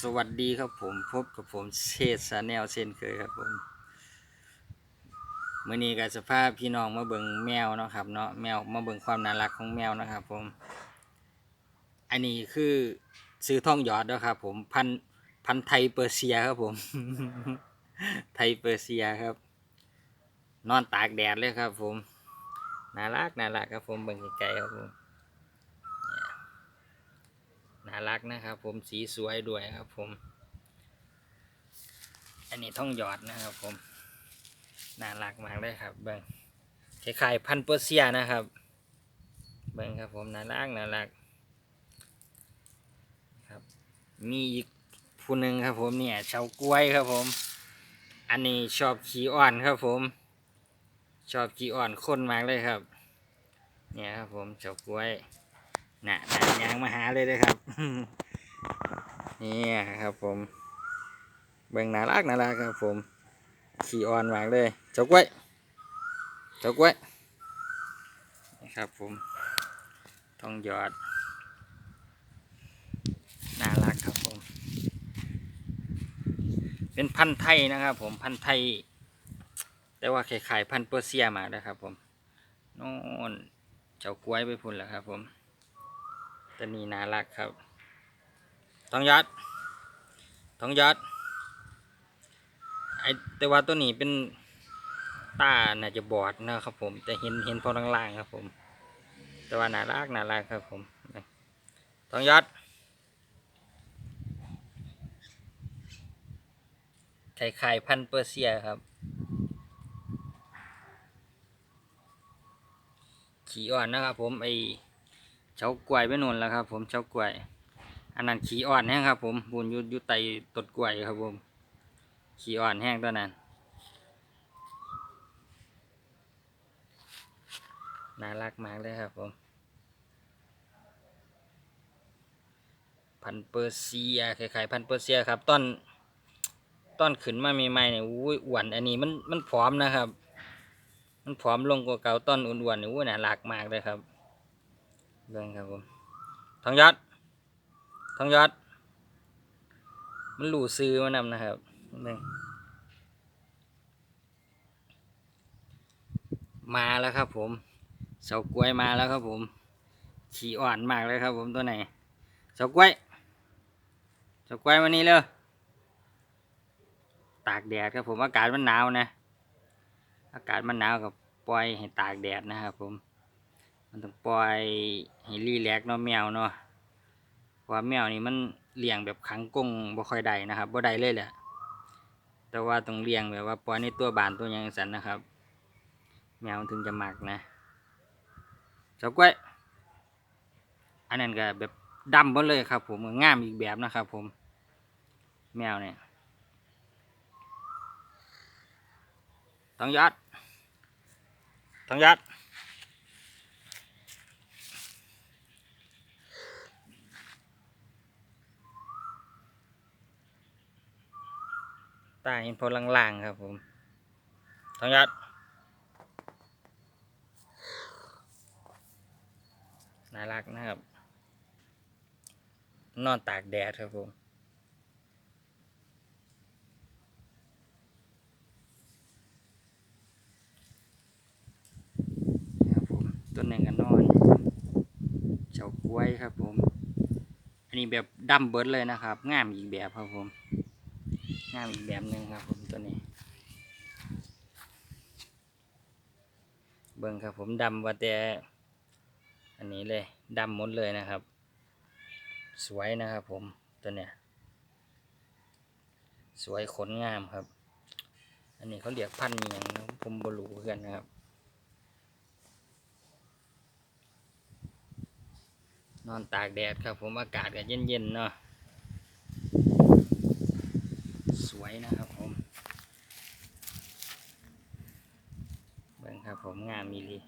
สวัสดีครับผมพบกับผมเชษสาแนลเช่นเคยครับผมมื่อนี้ก็สภาพพี่น้องมาเบิงแมวเนาะครับเนาะแมวมาเบิงความน่ารักของแมวนะครับผม อันนี้คือซื้อท่องหยอดแล้วครับผมพันพันไทยเปอร์เซียครับผม ไทยเปอร์เซียครับ นอนตากแดดเลยครับผมน่ารักน่ารักครับผมเบิงไกลๆครับผม น่ารักนะครับ ผมสีสวยด้วยครับ ผม อันนี้ท่องหยอดนะครับ ผมน่ารักมากเลยครับ เบิ้งคล้ายๆพันเปอร์เซียนะครับ เบิ้งครับ ผมน่ารักน่ารักครับ มีอีกผู้หนึ่งครับ ผมเนี่ยเฉากล้วยครับ ผม อันนี้ชอบขี้อ่อนครับ ผม ชอบขี้อ่อนคนมากเลยครับ เนี่ยครับ ผมเฉากล้วย น่ะน่ะยางมาหาเลยเลยครับนี่ครับผม เบิ่งน่ารักน่ารักครับผม ขี่อ่อนมากเลยเจ้ากล้วยเจ้ากล้วยนี่ครับผมทองหยอด น่ารักครับผม เป็นพันธุ์ไทยนะครับผมพันธุ์ไทย แต่ว่าคล้ายพันธุ์เปอร์เซียมากนะครับผมโน่นเจ้ากล้วยไปพุ่นแล้วครับผม ตัวนี้น่ารักครับทองยอดทองยอดไอแต่ว่าตัวนี้เป็นตาน่าจะบอดนะครับผมแต่เห็นเห็นพอล่างๆครับผม แต่ว่าน่ารักน่ารักครับผมทองยอดไข่ไข่พันเปอร์เซียครับ ขี่อ่อนนะครับผมไอ เฉากล้วยไปนู่นแล้วครับ ผมเฉากล้วย อันนั้นขี้อ่อนแห้งครับ ผมบุญยุยุไตตดกล้วยครับผมขี้อ่อนแห้งตัวนั้นน่ารักมากเลยครับผมพันเปอร์เซียคล้ายๆพันเปอร์เซียครับต้นต้นขึ้นมาใหม่ๆเนี่ยอุ้ยอ้วนอันนี้มันมันผอมนะครับ มันผอมลงกว่าเก่าต้นอ้วนๆเนี่ยอุ้ยน่ารักมากเลยครับ เบิ่งครับผมทองยอดทองยอดมันหลูซื้อมานำนะครับเบิ่มาแล้วครับผมเสากล้วยมาแล้วครับผม ขี่อ่อนมากเลยครับผมตัวไหนเสากล้วยเสากล้วยวันนี้เลยตากแดดครับผมอากาศมันหนาวนะ อากาศมันหนาวกับปล่อยให้ตากแดดนะครับผม มันต้องปล่อยให้รีแลกเนาะแมวเนาะเพราะว่าแมวนี่มันเลี้ยงแบบขังกรงบ่ค่อยได้นะครับบ่ได้เลยแหละแต่ว่าต้องเลี้ยงแบบว่าปล่อยในตัวบานตัวหยังสันนะครับ แมวถึงจะหมักนะเจ้ากล้วยอันนั้นก็แบบดำหมดเลยครับ ผมงามอีกแบบนะครับ ผม แมวเนี่ยทองยอดทองยอด ตาเห็นพอล่างๆครับผมทองยัดน่ารักนะครับ นอนตากแดดครับผมครับผมตัวหนึ่งก็นอนเฉากล้วยครับผม อันนี้แบบดำเบิร์ดเลยนะครับงามอีกแบบครับผม งามอีกแบบหนึ่งครับผมตัวนี้ เบิ่งครับผมดำว่าแต่อันนี้เลยดำหมดเลยนะครับ สวยนะครับผมตัวเนี้ยสวยขนงามครับ อันนี้เขาเรียกพันธุ์อย่างนะผมบรูเพื่อนนะครับ นอนตากแดดครับผมอากาศก็เย็นๆเนาะ ส วยนะครับผม เบิ่งครับผมงามมีลี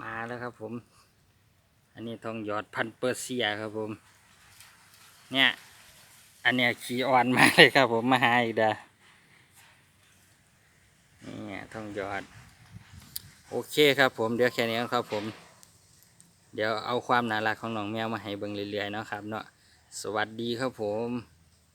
มาแล้วครับผม อันนี้ทองหยอดพันเปอร์เซียครับผม เนี่ย อันเนี้ยขี้อ่อนมาเลยครับผมมาหาอีกเด้อนี่ทองหยอด โอเคครับผมเดี๋ยวแค่นี้นครับผม เดี๋ยวเอาความน่ารักของน้องแมวมาให้เบิ่งเรื่อยๆเนาะครับเนาะสวัสดีครับผม